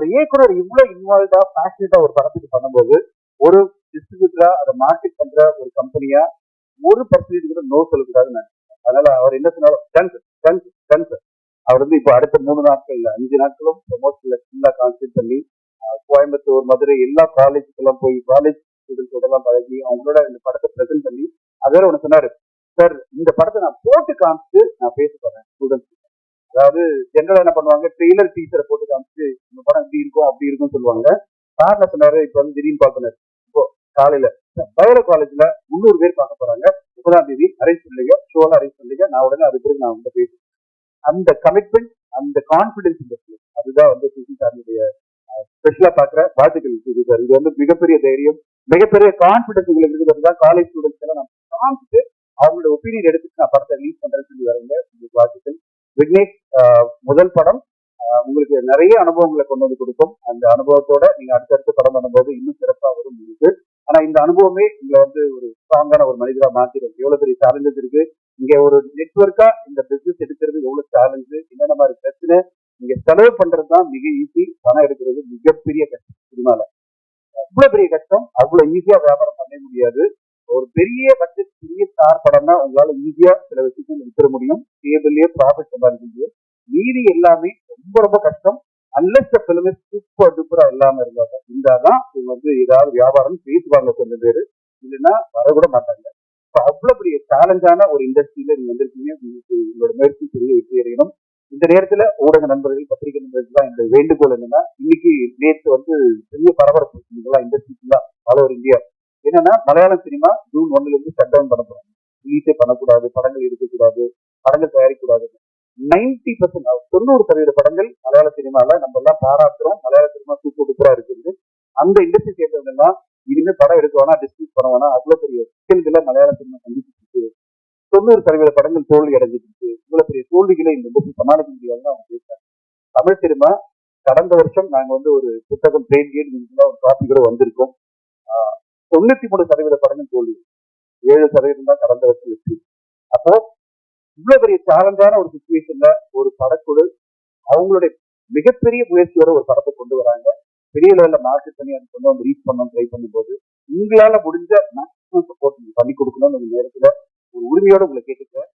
ஒரு இயக்குனர் இவ்வளவு இன்வால்வ்டா பேஷனட்டா ஒரு படத்துக்கு பண்ணும்போது ஒரு டிஸ்ட்ரிபியூட்டரா அதை மார்க்கெட் பண்ற ஒரு கம்பெனியா ஒரு பர்சன்டேஜ் கூட நோ சொல்லக்கூடாதுன்னு நான் நினைக்கிறேன். அதனால அவர் என்ன சொன்னாலும் டன் டன் டன் அவர் வந்து இப்போ அடுத்த மூணு நாட்கள் அஞ்சு நாட்களும் ப்ரொமோஷன்ல ஃபுல்லா கான்சென்ட் பண்ணி கோயம்புத்தூர் மதுரை எல்லா காலேஜுக்கெல்லாம் போய் காலேஜ் ஸ்டூடெண்ட்ஸோட எல்லாம் பழகி அவங்களோட இந்த படத்தை ப்ரெசென்ட் பண்ணி அதோட ஒன்று சொன்னாரு சார் இந்த படத்தை நான் போட்டு காமிச்சு நான் பேச அதாவது ஜென்ரலா என்ன பண்ணுவாங்க? ட்ரெய்லர் டீச்சரை போட்டு காமிச்சு இந்த படம் இப்படி இருக்கும் அப்படி இருக்கும் சொல்லுவாங்க. சார் சொன்னாரு இப்போ வந்து திடீர்னு கால் இப்போ காலையில பயோ காலேஜ்ல முந்நூறு பேர் பார்க்க போறாங்க. முப்பதாம் தேதி அரேஞ்ச் பண்ணுங்க ஷோலாம் அரேஞ்ச் பண்ணுங்க. நான் உடனே அது பிறகு நான் உங்கள்கிட்ட பேசுறேன். அந்த கமிட்மெண்ட் அந்த கான்பிடன்ஸ் இந்த அதுதான் வந்து சுசி சாருடைய ஸ்பெஷலா பாக்குற வாழ்த்துக்கள் சுசி சார். இது வந்து மிகப்பெரிய தைரியம் மிகப்பெரிய கான்பிடன்ஸ் உங்களுக்கு இருக்கிறது தான் காலேஜ் ஸ்டூடெண்ட்ஸ் எல்லாம் நான் காமிச்சிட்டு அவங்களோட ஒப்பீனியன் எடுத்துட்டு நான் படத்தை ரிலீஸ் பண்றேன்னு சொல்லி வரீங்க. உங்களுக்கு வாழ்த்துக்கள். விக்னேஷ் முதல் படம் உங்களுக்கு நிறைய அனுபவங்களை கொண்டு வந்து கொடுக்கும். அந்த அனுபவத்தோட நீங்க அடுத்தடுத்த படம் பண்ணும்போது இன்னும் சிறப்பாக வரும் உங்களுக்கு. ஆனா இந்த அனுபவமே உங்களை வந்து ஒரு ஸ்ட்ராங்கான ஒரு மனிதரா மாத்திரும் எவ்வளவு பெரிய சேலஞ்சஸ் இருக்கு. இங்க ஒரு நெட்ஒர்க்கா இந்த பிசினஸ் எடுக்கிறது எவ்வளவு சேலஞ்சு என்னென்ன மாதிரி பிரச்சனை இங்க செலவு பண்றது தான் மிக ஈஸி பணம் எடுக்கிறது மிகப்பெரிய கஷ்டம் சினிமால. அவ்வளவு பெரிய கஷ்டம். அவ்வளவு ஈஸியா வியாபாரம் பண்ண முடியாது. ஒரு பெரிய பட்ஜெட் பெரிய ஸ்டார் படம்னா உங்களால ஈஸியா சில விஷயங்கள் எடுத்துட முடியும். டேபிள்லயே ப்ராஃபிட் சம்பாதிக்க முடியும். மீதி எல்லாமே ரொம்ப ரொம்ப கஷ்டம். அன்லெஸ் ஃபிலிம் சூப்பர் டூப்பரா இல்லாம இருந்தாங்க இருந்தாதான் இவங்க வந்து ஏதாவது வியாபாரம் பேசுவாங்க கொஞ்சம் பேரு. இல்லைன்னா வரக்கூட மாட்டாங்க. So அவ்வளவு பெரிய சேலஞ்சான ஒரு இண்டஸ்ட்ரியில நீங்க வந்திருக்கீங்க. உங்களுக்கு உங்களோட முயற்சி பெரிய வெற்றி அடையணும். இந்த நேரத்துல ஊடக நண்பர்கள் பத்திரிகை நண்பர்கள் தான் வேண்டுகோள் என்னன்னா இன்னைக்கு நேற்று வந்து பெரிய பரபரப்பு இதெல்லாம் இண்டஸ்ட்ரி தான் ஆல் ஓவர் இந்தியா என்னன்னா மலையாளம் சினிமா ஜூன் ஒன்னுல இருந்து ஷட் டவுன் பண்ண போறாங்க. ரிலீஸே பண்ணக்கூடாது படங்கள் எடுக்கக்கூடாது படங்கள் தயாரிக்கக்கூடாது நைன்டி பர்சன்ட் தொண்ணூறு சதவீத படங்கள் மலையாள சினிமால நம்ம எல்லாம் பாராட்டுறோம். மலையாள சினிமா சூப்பர் டூப்பரா இருக்குது. அந்த இண்டஸ்ட்ரி சேர்ந்தவங்கன்னா இனிமேல் இனிமே படம் எடுக்க வேணா டிஸ்ட்ரிபியூட் பண்ண வேணா அவ்வளவு பெரிய சிக்கல்களை மலையாள சினிமா சந்திச்சுட்டு இருக்கு தொண்ணூறு சதவீத படங்கள் தோல்வி அடைஞ்சிட்டு இருக்கு இவ்வளவு பெரிய தோல்விகளை இந்த இண்டஸ்ட்ரி சமாளிக்க முடியாதுன்னு அவங்க பேசுறாங்க. தமிழ் சினிமா கடந்த வருஷம் நாங்க வந்து ஒரு புத்தகம் பிரெயின் கேட் ஒரு காப்பி கூட வந்திருக்கோம். ஆஹ் தொண்ணூத்தி மூணு சதவீத படங்கள் தோல்வி. ஏழு சதவீதம் தான் கடந்த வருஷம் வெற்றி. அப்போ இவ்வளவு பெரிய சேலஞ்சான ஒரு சுச்சுவேஷன்ல ஒரு படக்குழு அவங்களுடைய மிகப்பெரிய முயற்சியோட ஒரு படத்தை கொண்டு வராங்க. பெரிய லெவல்ல மார்க்கெட் பண்ணி அதை கொண்டு வந்து ரீச் பண்ணணும் ட்ரை பண்ணும்போது உங்களால முடிஞ்ச மேக்ஸிமம் சப்போர்ட் பண்ணி கொடுக்கணும்னு ஒரு நேரத்துல ஒரு உரிமையோட உங்களை கேட்டுக்கிறேன்.